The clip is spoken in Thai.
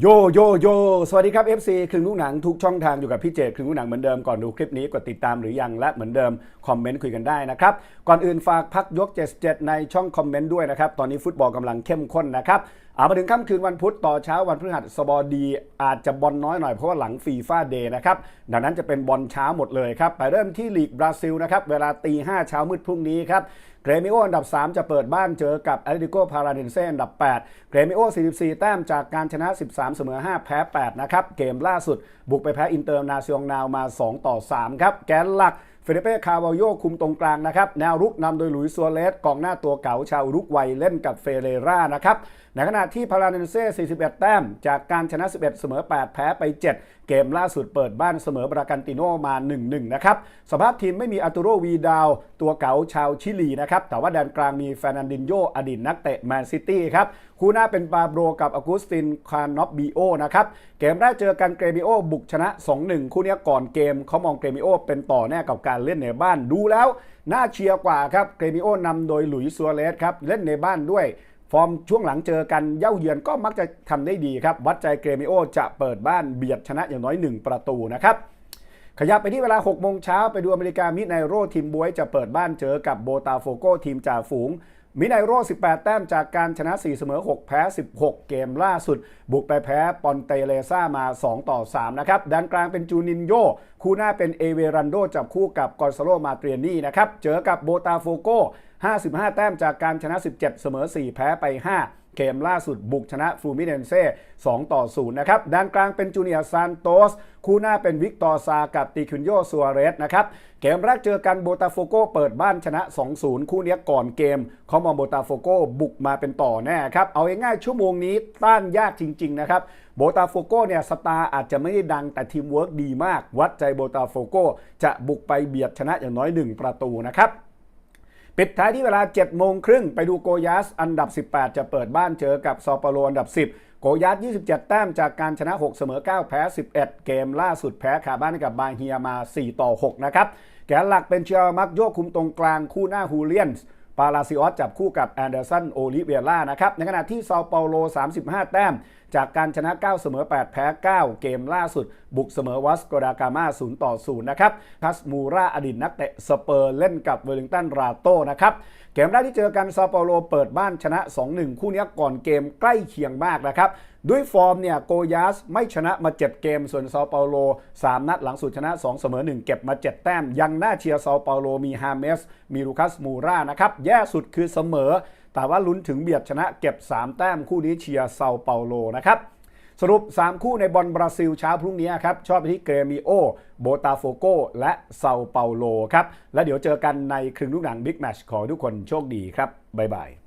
โยโยโยสวัสดีครับ FC ครึ่งลูกหนังทุกช่องทางอยู่กับพี่เจครึ่งลูกหนังเหมือนเดิมก่อนดูคลิปนี้กดติดตามหรือยังและเหมือนเดิมคอมเมนต์คุยกันได้นะครับ ก่อนอื่นฝากพักยก 77 ในช่องคอมเมนต์ด้วยนะครับ ตอนนี้ฟุตบอลกำลังเข้มข้นนะครับเอามาถึงค่ำคืนวันพุธต่อเช้าวันพฤหัสบดีอาจจะบอลน้อยหน่อยเพราะว่าหลังฟีฟ่าเดย์นะครับดังนั้นจะเป็นบอลเช้าหมดเลยครับ ไปเริ่มที่ลีกบราซิลนะครับเวลาตีห้าเช้ามืดพรุ่งนี้ครับเกรมิโออันดับ 3 จะเปิดบ้านเจอกับแอตเลติโกพาราเดนเซอันดับ 8 เกรมิโอ 44 แต้มจากการชนะ3 เสมอ 5 แพ้ 8 นะครับ เกมล่าสุดบุกไปแพ้อินเตอร์นาซิองนาวมา 2 ต่อ 3 ครับ แกนหลักเฟเดเป้คาวาโยคุมตรงกลางนะครับ แนวรุกนำโดยหลุยส์ซัวเรสกองหน้าตัวเก๋าชาวรุกวัยเล่นกับเฟเรรานะครับในขณะที่พาราเนเซ่ 41 แต้ม จากการชนะ 11 เสมอ 8 แพ้ไป 7เกมล่าสุดเปิดบ้านเสมอบรากันติโนมา 1-1 นะครับ สภาพทีมไม่มีอาตูโรวีดาว ตัวเก๋าชาวชิลีนะครับ แต่ว่าแดนกลางมีแฟร์นันดินโยอดีตนักเตะแมนซิตี้ครับ คู่หน้าเป็นปาโบรกับอากุสตินคานอฟบีโอนะครับ เกมแรกเจอกันเกรมิโอบุกชนะ 2-1 คู่นี้ก่อนเกมเขามองเกรมิโอเป็นต่อแน่กับการเล่นในบ้านดูแล้วน่าเชียร์กว่าครับเกรมิโอนำโดยหลุยส์ซัวเรสครับเล่นในบ้านด้วย ฟอร์มช่วงหลังเจอกันเย่าเยือนก็มักจะทำได้ดีครับ วัดใจเกรมิโอจะเปิดบ้านเบียดชนะอย่างน้อย 1 ประตูนะครับขยับไปที่เวลา 6 โมงเช้าไปดูอเมริกามิไนโรทีมบวยจะเปิดบ้านเจอกับโบตาโฟโกทีมจ่าฝูง มิไนโร18 แต้มจากการชนะ 4 เสมอ 6 แพ้ 16 เกมล่าสุด บุกไปแพ้ปอนเตเลซ่ามา 2 ต่อ 3 นะครับด้านกลางเป็นจูนินโย คู่หน้าเป็นเอเวรันโดจับคู่กับกอนซาโลมาเตรียนี่นะครับ เจอกับโบตาโฟโก 55 แต้มจากการชนะ 17 เสมอ 4 แพ้ไป 5 เกมล่าสุดบุกชนะฟูมิเนนเซ่2ต่อ0นะครับด้านกลางเป็นจูเนียร์ซานโตสคู่หน้าเป็นวิกตอร์ซากับติคุนโยซัวเรสนะครับเกมแรกเจอกันโบตาโฟโกเปิดบ้านชนะ 2-0 คู่นี้ก่อนเกมเขามาโบตาโฟโกบุกมาเป็นต่อแน่ครับ เอาง่ายๆชั่วโมงนี้ต้านยากจริง ๆ นะครับโบตาโฟโกเนี่ยสตาร์อาจจะไม่ได้ดังแต่ทีมเวิร์กดีมาก วัดใจโบตาโฟโกจะบุกไปเบียดชนะอย่างน้อย 1 ประตูนะครับ ปิดท้ายที่เวลา 7 โมงครึ่งไปดูโกยัสอันดับ 18 จะเปิดบ้านเจอกับซอปาโลอันดับ 10 โกยัส27 แต้มจากการชนะ 6 เสมอ 9 แพ้ 11 เกมล่าสุดแพ้คาบ้านกับบาเฮียมา 4 ต่อ 6 นะครับ แกนหลักเป็นเชียร์มักโยกคุมตรงกลางคู่หน้าฮูเลียนส์ ปาลาซิออสจับคู่กับแอนเดอร์สันโอลิเวียร่านะครับ ในขณะที่เซาเปาโล 35 แต้ม จากการชนะ 9 เสมอ 8 แพ้ 9 เกมล่าสุด บุกเสมอวัสโกดากามา0ต่อ 0 นะครับทัสมูราอดีตนักเตะสเปอร์เล่นกับเวลลิงตันราโต้นะครับ เกมแรกที่เจอกันเซาเปาโลเปิดบ้านชนะ 2-1 คู่นี้ก่อนเกมใกล้เคียงมากนะครับ ด้วยฟอร์มเนี่ยโกยาสไม่ชนะมา 7 เกม ส่วนเซาเปาโล 3 นัดหลังสุดชนะ 2 เสมอ 1 เก็บมา 7 แต้ม ยังน่าเชียร์เซาเปาโลมีฮาเมส มีลูคัสมูรานะครับ แย่สุดคือเสมอ แต่ว่าลุ้นถึงเบียดชนะเก็บ 3 แต้มคู่นี้เชียร์เซาเปาโลนะครับสรุป 3 คู่ในบอลบราซิลเช้าพรุ่งนี้ครับ ชอบไปที่เกรมิโอ โบตาโฟโก และเซาเปาโลครับ และเดี๋ยวเจอกันในครึ่งลูกหนังบิ๊กแมชขอทุกคนโชคดีครับ บ๊ายบาย